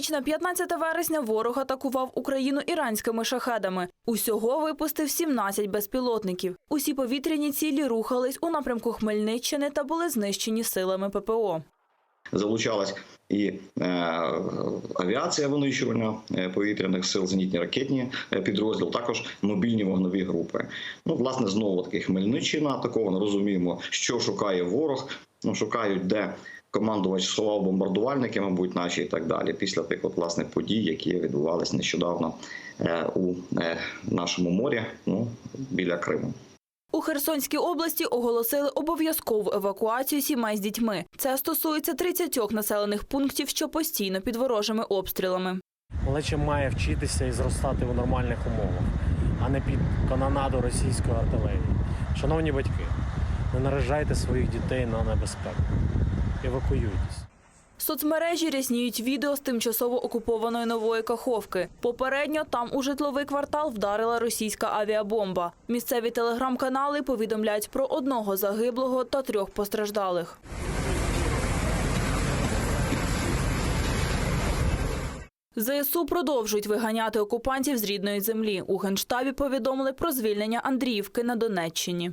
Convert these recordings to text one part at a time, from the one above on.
ніч на 15 вересня ворог атакував Україну іранськими шахедами. Усього випустив 17 безпілотників. Усі повітряні цілі рухались у напрямку Хмельниччини та були знищені силами ППО. Залучалась і е, авіація винищувальна е, повітряних сил, зенітні ракетні е, підрозділ, також мобільні вогнові групи. Ну, власне, знову таки Хмельниччина атакована. Розуміємо, що шукає ворог. Ну, шукають, де командувач сховав бомбардувальники, мабуть, наші і так далі. Після тих от власне подій, які відбувалися нещодавно е, у е, нашому морі, ну біля Криму. У Херсонській області оголосили обов'язкову евакуацію сімей з дітьми. Це стосується 30 населених пунктів, що постійно під ворожими обстрілами. Малеча має вчитися і зростати у нормальних умовах, а не під канонаду російської артилерії. Шановні батьки, не наражайте своїх дітей на небезпеку. Евакуюйтесь. Соцмережі рясніють відео з тимчасово окупованої нової Каховки. Попередньо там у житловий квартал вдарила російська авіабомба. Місцеві телеграм-канали повідомляють про одного загиблого та трьох постраждалих. ЗСУ продовжують виганяти окупантів з рідної землі. У генштабі повідомили про звільнення Андріївки на Донеччині.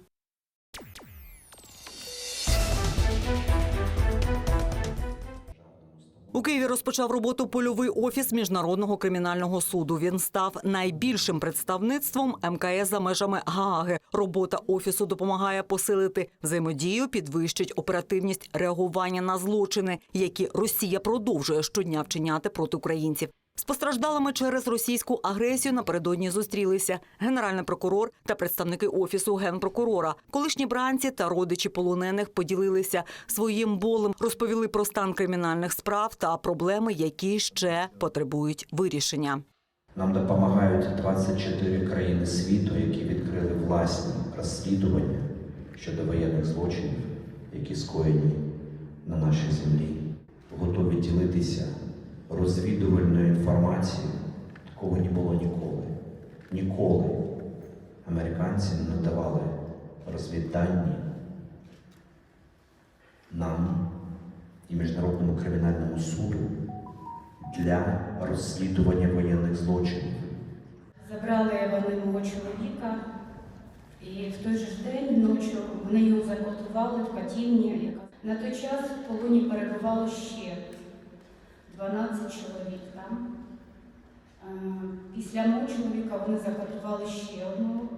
У Києві розпочав роботу польовий офіс міжнародного кримінального суду. Він став найбільшим представництвом МКС за межами Гааги. Робота офісу допомагає посилити взаємодію, підвищить оперативність реагування на злочини, які Росія продовжує щодня вчиняти проти українців. З постраждалими через російську агресію напередодні зустрілися генеральний прокурор та представники офісу генпрокурора. Колишні бранці та родичі полонених поділилися своїм болем, розповіли про стан кримінальних справ та проблеми, які ще потребують вирішення. Нам допомагають 24 країни світу, які відкрили власні розслідування щодо воєнних злочинів, які скоєні на нашій землі. Готові ділитися розвідувальною інформацією. Такого не було ніколи. Ніколи американці не давали розвіддані нам і Міжнародному кримінальному суду для розслідування воєнних злочинів. Забрали вони мого чоловіка, і в той же день ночі вони його закотували в катівні. На той час в полоні перебувало ще 12 чоловік там. Е, Після мого чоловіка вони заготували ще одного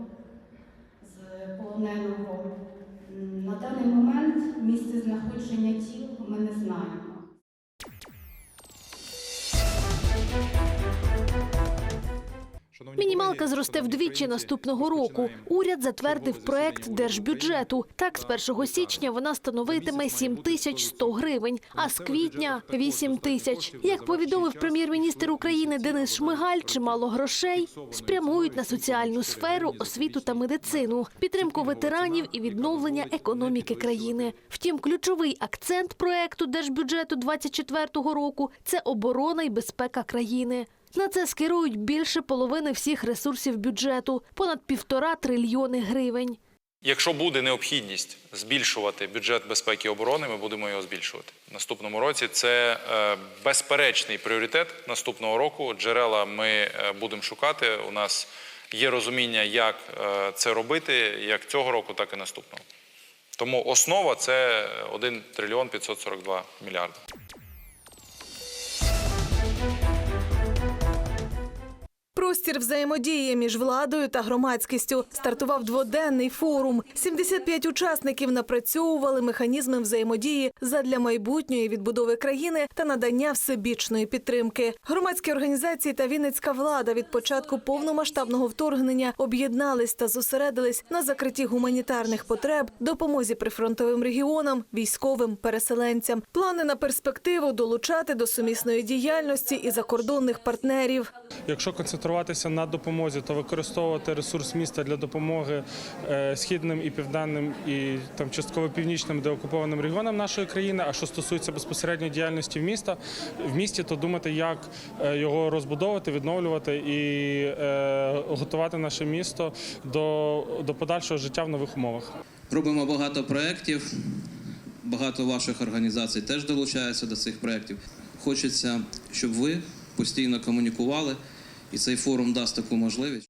з полоненого. На даний момент місце знаходження тіл ми не знаємо. Мінімалка зросте вдвічі наступного року. Уряд затвердив проект держбюджету. Так, з 1 січня вона становитиме 7100 гривень, а з квітня 8 тисяч. Як повідомив прем'єр-міністр України Денис Шмигаль, чимало грошей спрямують на соціальну сферу, освіту та медицину, підтримку ветеранів і відновлення економіки країни. Втім, ключовий акцент проекту держбюджету 2024 року це оборона і безпека країни. На це скерують більше половини всіх ресурсів бюджету понад півтора трильйони гривень. Якщо буде необхідність збільшувати бюджет безпеки і оборони, ми будемо його збільшувати. В наступному році це е, безперечний пріоритет наступного року. Джерела ми е, будемо шукати. У нас є розуміння, як е, це робити, як цього року, так і наступного. Тому основа це 1 трильйон 542 мільярди. Простір взаємодії між владою та громадськістю стартував дводенний форум. 75 учасників напрацьовували механізми взаємодії задля майбутньої відбудови країни та надання всебічної підтримки. Громадські організації та Вінницька влада від початку повномасштабного вторгнення об'єднались та зосередились на закритті гуманітарних потреб, допомозі прифронтовим регіонам, військовим, переселенцям. Плани на перспективу долучати до сумісної діяльності і закордонних партнерів. Якщо концентруватися на допомозі, то використовувати ресурс міста для допомоги е, східним і південним і там частково північним деокупованим регіонам нашої країни. А що стосується безпосередньо діяльності в міста в місті, то думати, як е, його розбудовувати, відновлювати і е, готувати наше місто до, до подальшого життя в нових умовах. Робимо багато проєктів. Багато ваших організацій теж долучаються до цих проєктів. Хочеться, щоб ви постійно комунікували, і цей форум дасть таку можливість.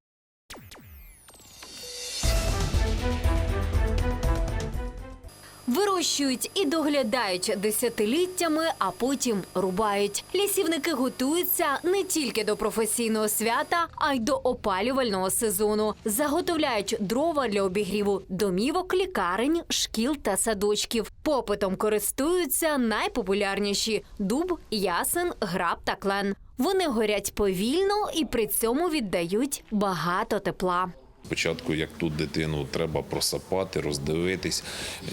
Вирощують і доглядають десятиліттями, а потім рубають. Лісівники готуються не тільки до професійного свята, а й до опалювального сезону. Заготовляють дрова для обігріву домівок, лікарень, шкіл та садочків. Попитом користуються найпопулярніші дуб, ясен, граб та клен. Вони горять повільно і при цьому віддають багато тепла. Спочатку, як тут дитину треба просапати, роздивитись,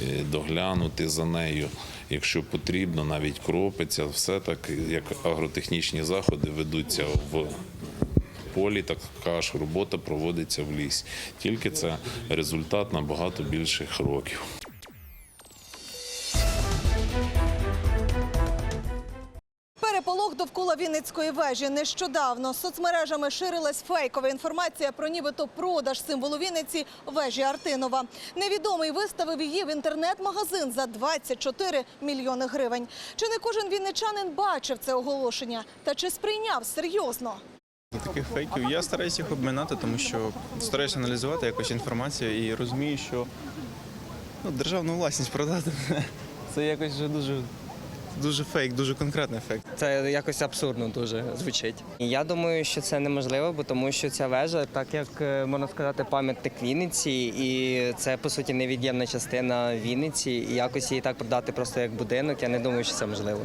е, доглянути за нею. Якщо потрібно, навіть кропиться, все так, як агротехнічні заходи ведуться в полі, така ж робота проводиться в лісі. Тільки це результат набагато більших років. Переполох довкола Вінницької вежі. Нещодавно соцмережами ширилась фейкова інформація про нібито продаж символу Вінниці вежі Артинова. Невідомий виставив її в інтернет-магазин за 24 мільйони гривень. Чи не кожен вінничанин бачив це оголошення? Та чи сприйняв серйозно? Таких фейків я стараюся їх обминати, тому що стараюся аналізувати якось інформацію і розумію, що ну, державну власність продати це якось вже дуже, дуже фейк, дуже конкретний фейк. Це якось абсурдно дуже звучить. Я думаю, що це неможливо, бо тому що ця вежа, так як е, можна сказати, пам'ятник Вінниці, і це по суті невід'ємна частина Вінниці. І якось її так продати просто як будинок. Я не думаю, що це можливо.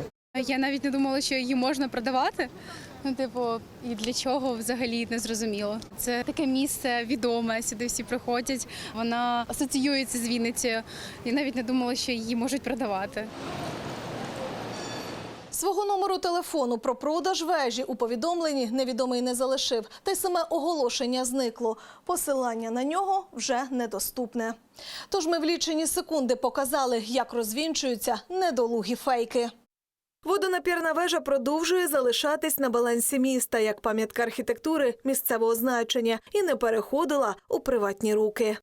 Я навіть не думала, що її можна продавати. Ну, типу, і для чого взагалі не зрозуміло. Це таке місце відоме, сюди всі приходять. Вона асоціюється з Вінницею. Я навіть не думала, що її можуть продавати. Свого номеру телефону про продаж вежі у повідомленні невідомий не залишив. Та й саме оголошення зникло. Посилання на нього вже недоступне. Тож ми в лічені секунди показали, як розвінчуються недолугі фейки. Водонапірна вежа продовжує залишатись на балансі міста як пам'ятка архітектури місцевого значення і не переходила у приватні руки.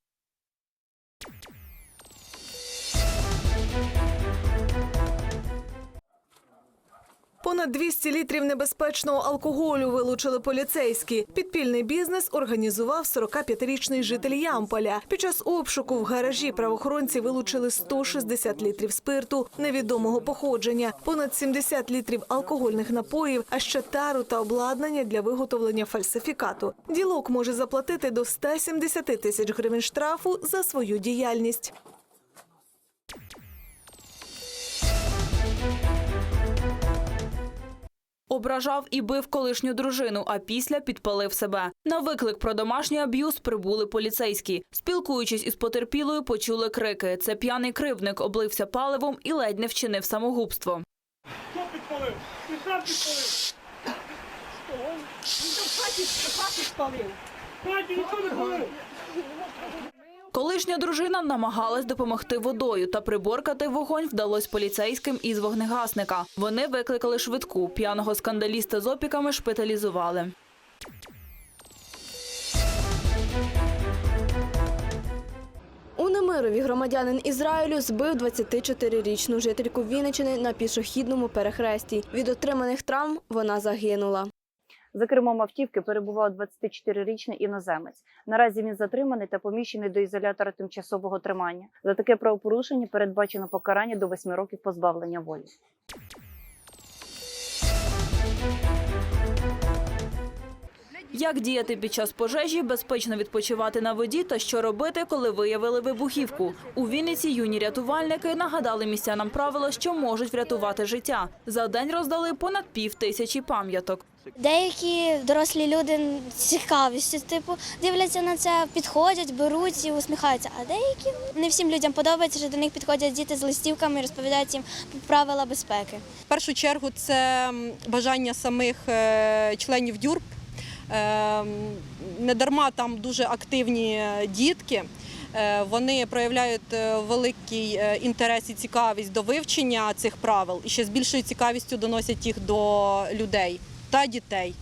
Понад 200 літрів небезпечного алкоголю вилучили поліцейські. Підпільний бізнес організував 45-річний житель Ямполя. Під час обшуку в гаражі правоохоронці вилучили 160 літрів спирту невідомого походження, понад 70 літрів алкогольних напоїв, а ще тару та обладнання для виготовлення фальсифікату. Ділок може заплатити до 170 тисяч гривень штрафу за свою діяльність. Ображав і бив колишню дружину, а після підпалив себе. На виклик про домашній аб'юз прибули поліцейські. Спілкуючись із потерпілою, почули крики. Це п'яний кривдник облився паливом і ледь не вчинив самогубство. Колишня дружина намагалась допомогти водою та приборкати вогонь вдалося поліцейським із вогнегасника. Вони викликали швидку. П'яного скандаліста з опіками шпиталізували. У Немирові громадянин Ізраїлю збив 24-річну жительку Вінничини на пішохідному перехресті. Від отриманих травм вона загинула. За кермом автівки перебував 24-річний іноземець. Наразі він затриманий та поміщений до ізолятора тимчасового тримання. За таке правопорушення передбачено покарання до 8 років позбавлення волі. Як діяти під час пожежі, безпечно відпочивати на воді та що робити, коли виявили вибухівку. У Вінниці юні рятувальники нагадали містянам правила, що можуть врятувати життя. За день роздали понад пів тисячі пам'яток. Деякі дорослі люди з цікавістю, типу, дивляться на це, підходять, беруть і усміхаються. А деякі не всім людям подобається, що до них підходять діти з листівками і розповідають їм правила безпеки. В першу чергу це бажання самих е, членів дюрб. Е, Недарма там дуже активні е, дітки. Е, Вони проявляють е, великий інтерес і цікавість до вивчення цих правил і ще з більшою цікавістю доносять їх до людей та дітей.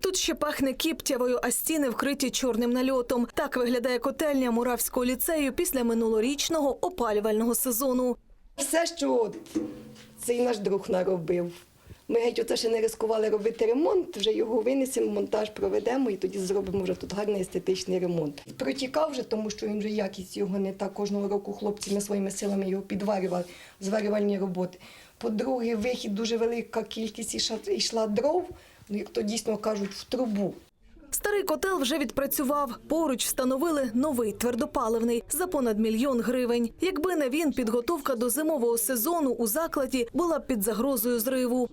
Тут ще пахне кіптявою, а стіни вкриті чорним нальотом. Так виглядає котельня Муравського ліцею після минулорічного опалювального сезону. Все, що цей наш друг наробив. Ми геть оце ще не ризикували робити ремонт, вже його винесемо, монтаж проведемо і тоді зробимо вже тут гарний естетичний ремонт. Протікав вже, тому що він вже якість його не так. Кожного року хлопцями своїми силами його підварювали, зварювальні роботи. По-друге, вихід дуже велика кількість йшла дров, ну як то дійсно кажуть, в трубу. Старий котел вже відпрацював. Поруч встановили новий твердопаливний за понад мільйон гривень. Якби не він, підготовка до зимового сезону у закладі була б під загрозою зриву.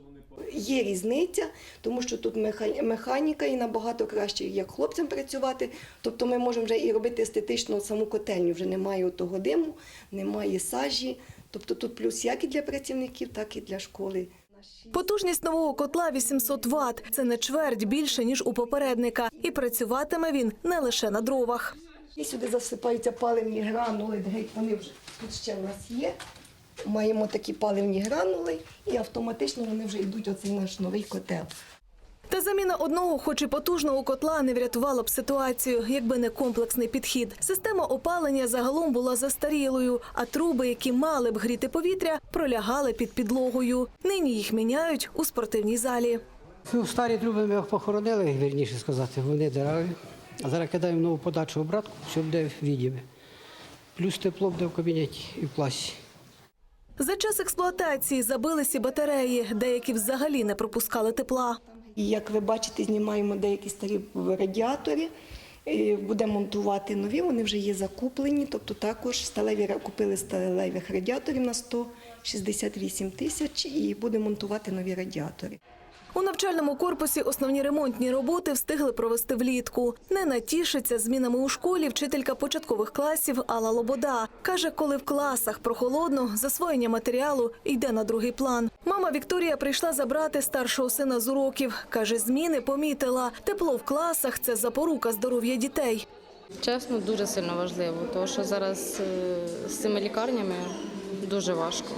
Є різниця, тому що тут меха- механіка і набагато краще як хлопцям працювати. Тобто ми можемо вже і робити естетично саму котельню. Вже немає того диму, немає сажі. Тобто тут плюс як і для працівників, так і для школи. Потужність нового котла 800 Вт. Це не чверть більше ніж у попередника, і працюватиме він не лише на дровах. І сюди засипаються паливні гранули, геть вони вже тут ще в нас є. Маємо такі паливні гранули, і автоматично вони вже йдуть оцей наш новий котел. Та заміна одного, хоч і потужного котла, не врятувала б ситуацію, якби не комплексний підхід. Система опалення загалом була застарілою, а труби, які мали б гріти повітря, пролягали під підлогою. Нині їх міняють у спортивній залі. Ну, старі труби ми похоронили, вірніше сказати, вони дереві. А зараз кидаємо нову подачу обратку, все буде відіме. Плюс тепло буде в кабінеті і в класі. За час експлуатації забилися батареї, деякі взагалі не пропускали тепла. І як ви бачите, знімаємо деякі старі радіатори. Будемо монтувати нові, вони вже є закуплені. Тобто також сталеві купили сталевих радіаторів на 168 тисяч і будемо монтувати нові радіатори. У навчальному корпусі основні ремонтні роботи встигли провести влітку. Не натішиться змінами у школі вчителька початкових класів Алла Лобода. Каже, коли в класах прохолодно, засвоєння матеріалу йде на другий план. Мама Вікторія прийшла забрати старшого сина з уроків. Каже, зміни помітила. Тепло в класах це запорука здоров'я дітей. Чесно, дуже сильно важливо, тому що зараз е, з цими лікарнями дуже важко.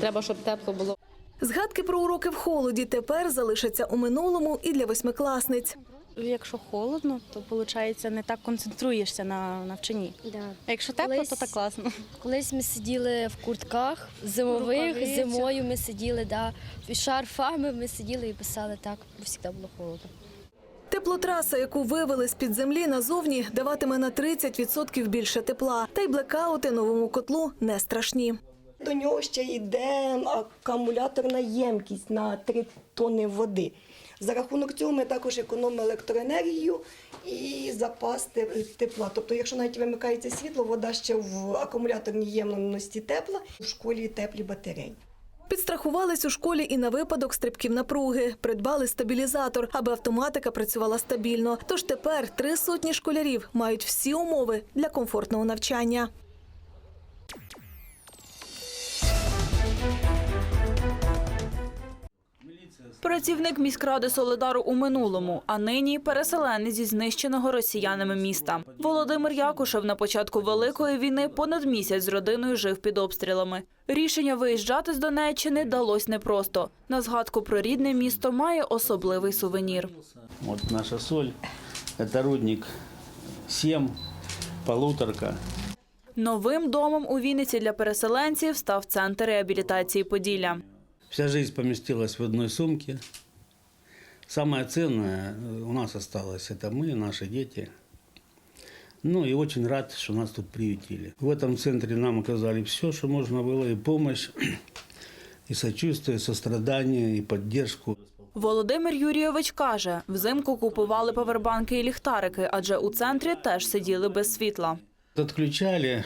Треба, щоб тепло було. Згадки про уроки в холоді тепер залишаться у минулому і для восьмикласниць. Якщо холодно, то виходить не так концентруєшся на навчанні. Да. А якщо тепло, Колись- то так класно. Колись ми сиділи в куртках зимових, Рукавицях. зимою ми сиділи, да, під шарфами ми сиділи і писали так, бо завжди було холодно. Теплотраса, яку вивели з-під землі назовні, даватиме на 30% більше тепла. Та й блекаути новому котлу не страшні. До нього ще йде акумуляторна ємкість на 3 тонни води. За рахунок цього ми також економимо електроенергію і запас тепла. Тобто, якщо навіть вимикається світло, вода ще в акумуляторній ємності тепла, в школі теплі батареї. Підстрахувались у школі і на випадок стрибків напруги. Придбали стабілізатор, аби автоматика працювала стабільно. Тож тепер три сотні школярів мають всі умови для комфортного навчання. Працівник міськради Солидару у минулому, а нині переселенець зі знищеного росіянами міста. Володимир Якушев на початку великої війни понад місяць з родиною жив під обстрілами. Рішення виїжджати з Донеччини далось непросто. На згадку про рідне місто має особливий сувенір. Вот наша соль. Это рудник 7, полуторка. Новим домом у Вінниці для переселенців став центр реабілітації Поділля. Вся жизнь поместилась в одной сумке. Самое ценное э, у нас осталось, это мы, наши дети. Ну и очень рад, что нас тут приютили. В этом центре нам оказали все, что можно было, и помощь, и сочувствие, и сострадание, и поддержку. Володимир Юрійович каже, взимку купували павербанки і ліхтарики, адже у центрі теж сиділи без світла. Отключали,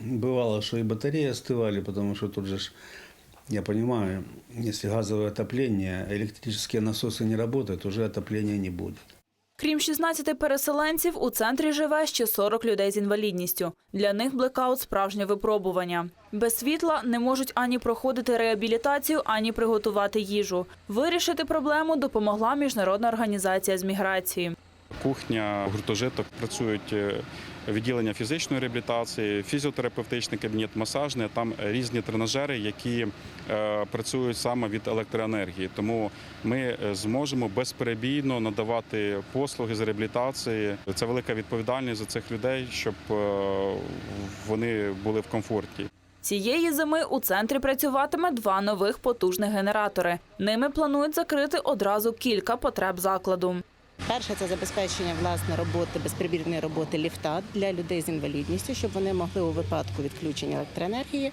бывало, что и батареи остывали, потому что тут же, ж, я понимаю, если газовое отопление, электрические насосы не работают, уже отопления не будет. Крім 16 переселенців, у центрі живе ще 40 людей з інвалідністю. Для них блекаут – справжнє випробування. Без світла не можуть ані проходити реабілітацію, ані приготувати їжу. Вирішити проблему допомогла Міжнародна організація з міграції. Кухня, гуртожиток працюють е, відділення фізичної реабілітації, фізіотерапевтичний кабінет, масажний. Там різні тренажери, які е, працюють саме від електроенергії. Тому ми е, зможемо безперебійно надавати послуги з реабілітації. Це велика відповідальність за цих людей, щоб е, вони були в комфорті. Цієї зими у центрі працюватиме два нових потужних генератори. Ними планують закрити одразу кілька потреб закладу. Перше це забезпечення власне роботи безперебірної роботи ліфта для людей з інвалідністю, щоб вони могли у випадку відключення електроенергії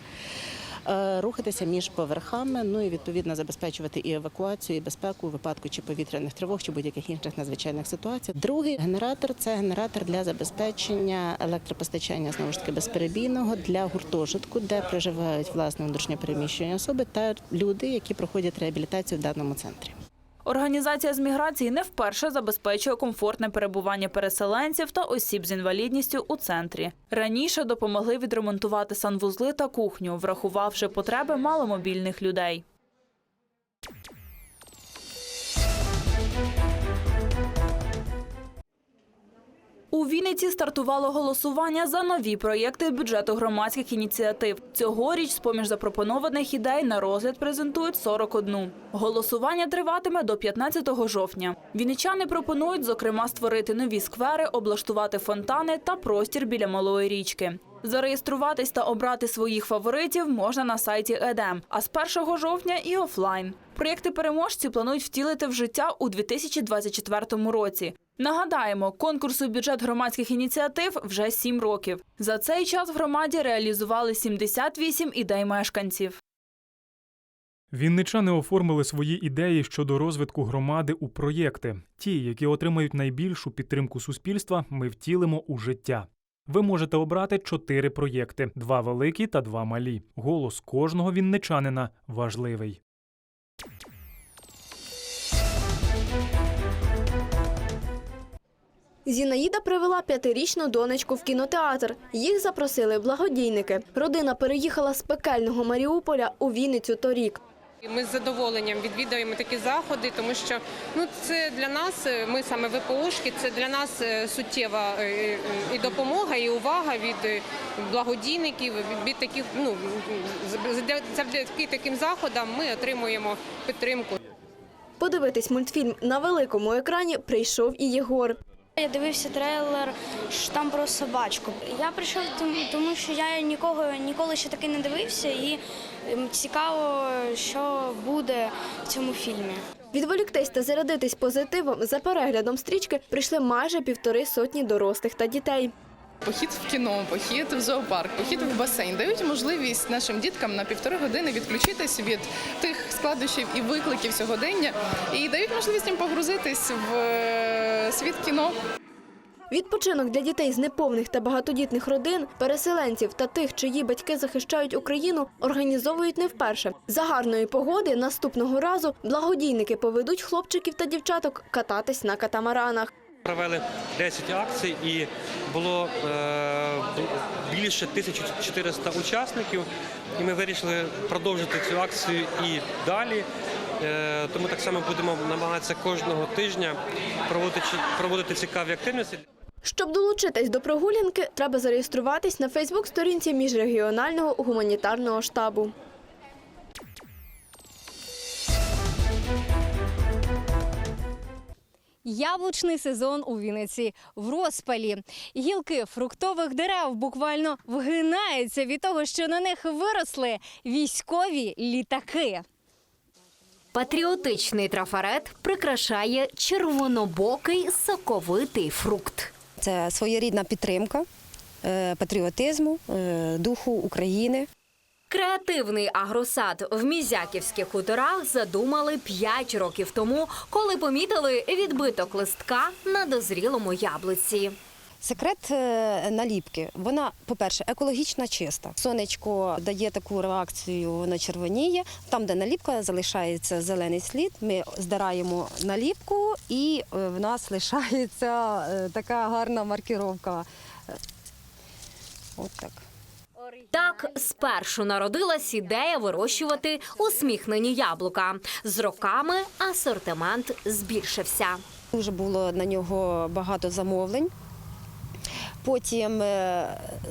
е, рухатися між поверхами. Ну і відповідно забезпечувати і евакуацію, і безпеку у випадку чи повітряних тривог, чи будь-яких інших надзвичайних ситуацій. Другий генератор це генератор для забезпечення електропостачання знову ж таки безперебійного для гуртожитку, де проживають власне внутрішньопереміщені особи та люди, які проходять реабілітацію в даному центрі. Організація з міграції не вперше забезпечує комфортне перебування переселенців та осіб з інвалідністю у центрі. Раніше допомогли відремонтувати санвузли та кухню, врахувавши потреби маломобільних людей. У Вінниці стартувало голосування за нові проєкти бюджету громадських ініціатив. Цьогоріч, з-поміж запропонованих ідей, на розгляд презентують 41. Голосування триватиме до 15 жовтня. Вінничани пропонують, зокрема, створити нові сквери, облаштувати фонтани та простір біля малої річки. Зареєструватись та обрати своїх фаворитів можна на сайті ЕДЕМ, а з 1 жовтня і офлайн. Проєкти переможці планують втілити в життя у 2024 році. Нагадаємо, конкурсу бюджет громадських ініціатив вже сім років. За цей час в громаді реалізували 78 ідей мешканців. Вінничани оформили свої ідеї щодо розвитку громади у проєкти. Ті, які отримають найбільшу підтримку суспільства, ми втілимо у життя. Ви можете обрати чотири проєкти: два великі та два малі. Голос кожного вінничанина важливий. Зінаїда привела п'ятирічну донечку в кінотеатр. Їх запросили благодійники. Родина переїхала з пекельного Маріуполя у Вінницю торік. Ми з задоволенням відвідуємо такі заходи, тому що ну це для нас, е, ми саме ВПОшки, це для нас е, суттєва е, і допомога, і увага від благодійників. Від таких ну завдяки таким заходам ми отримуємо підтримку. Подивитись мультфільм на великому екрані прийшов і Єгор. Я дивився трейлер що там про собачку. Я прийшов тому, що я нікого ніколи ще таки не дивився, і ем, цікаво, що буде в цьому фільмі. Відволіктись та зарядитись позитивом за переглядом стрічки прийшли майже півтори сотні дорослих та дітей. Похід в кіно, похід в зоопарк, похід в басейн дають можливість нашим діткам на півтори години відключитись від тих складнощів і викликів сьогодення і дають можливість їм погрузитись в е, світ кіно. Відпочинок для дітей з неповних та багатодітних родин, переселенців та тих, чиї батьки захищають Україну, організовують не вперше. За гарної погоди наступного разу благодійники поведуть хлопчиків та дівчаток кататись на катамаранах. Провели 10 акцій і було е, більше 1400 учасників. І ми вирішили продовжити цю акцію і далі. Е, тому так само будемо намагатися кожного тижня проводити, проводити цікаві активності. Щоб долучитись до прогулянки, треба зареєструватись на Фейсбук-сторінці міжрегіонального гуманітарного штабу. Яблучний сезон у Вінниці в розпалі. Гілки фруктових дерев буквально вгинаються від того, що на них виросли військові літаки. Патріотичний трафарет прикрашає червонобокий соковитий фрукт. Це своєрідна підтримка е, патріотизму, е, духу України. Креативний агросад в Мізяківських хуторах задумали 5 років тому, коли помітили відбиток листка на дозрілому яблуці. Секрет е, наліпки. Вона, по-перше, екологічно чиста. Сонечко дає таку реакцію, вона червоніє. Там, де наліпка, залишається зелений слід. Ми здираємо наліпку, і е, в нас лишається е, така гарна маркіровка. От так. Так спершу народилась ідея вирощувати усміхнені яблука. З роками асортимент збільшився. Дуже було на нього багато замовлень. Потім е,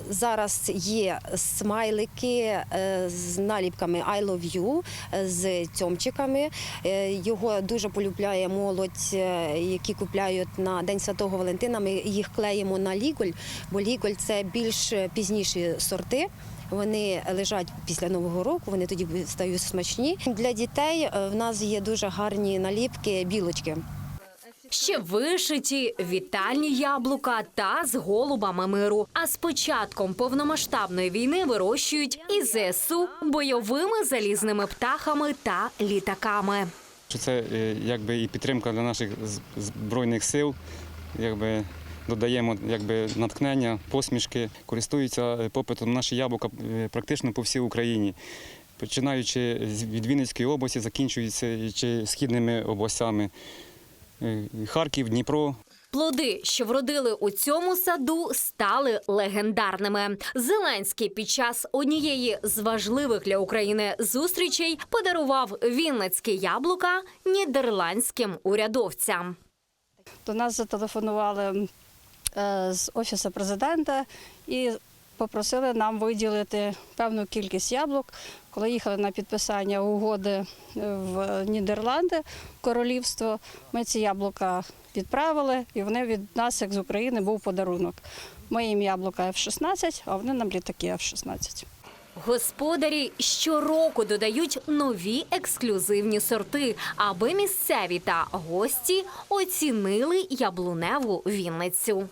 зараз є смайлики е, з наліпками I love you, е, з цьомчиками. Його дуже полюбляє молодь, які купляють на День Святого Валентина. Ми їх клеїмо на ліголь, бо ліголь це більш пізніші сорти. Вони лежать після нового року. Вони тоді стають смачні. Для дітей в нас є дуже гарні наліпки, білочки. Ще вишиті вітальні яблука та з голубами миру. А з початком повномасштабної війни вирощують і ЗСУ бойовими залізними птахами та літаками. Це е, якби і підтримка для наших збройних сил, якби додаємо якби натхнення, посмішки, користуються е, попитом наші яблука е, практично по всій Україні. Починаючи від Вінницької області, закінчуючи чи східними областями. Е, Харків, Дніпро, Плоди, що вродили у цьому саду, стали легендарними. Зеленський під час однієї з важливих для України зустрічей подарував вінницькі яблука нідерландським урядовцям. До нас зателефонували е, з офісу президента і попросили нам виділити певну кількість яблук. Коли їхали на підписання угоди е, в Нідерланди, королівство, ми ці яблука відправили, і вони від нас, як з України, був подарунок. Ми їм яблука F-16, а вони нам літаки F-16. Господарі щороку додають нові ексклюзивні сорти, аби місцеві та гості оцінили яблуневу Вінницю.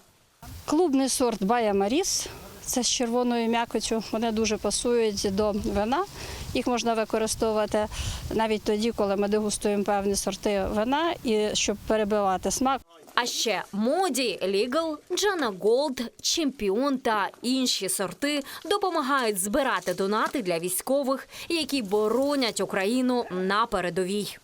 Клубний сорт Бая Маріс. Це з червоною м'якотю. Вони дуже пасують до вина. Їх можна використовувати навіть тоді, коли ми дегустуємо певні сорти вина, і щоб перебивати смак. А ще моді, лігал, Джана Голд, чемпіон та інші сорти допомагають збирати донати для військових, які боронять Україну на передовій.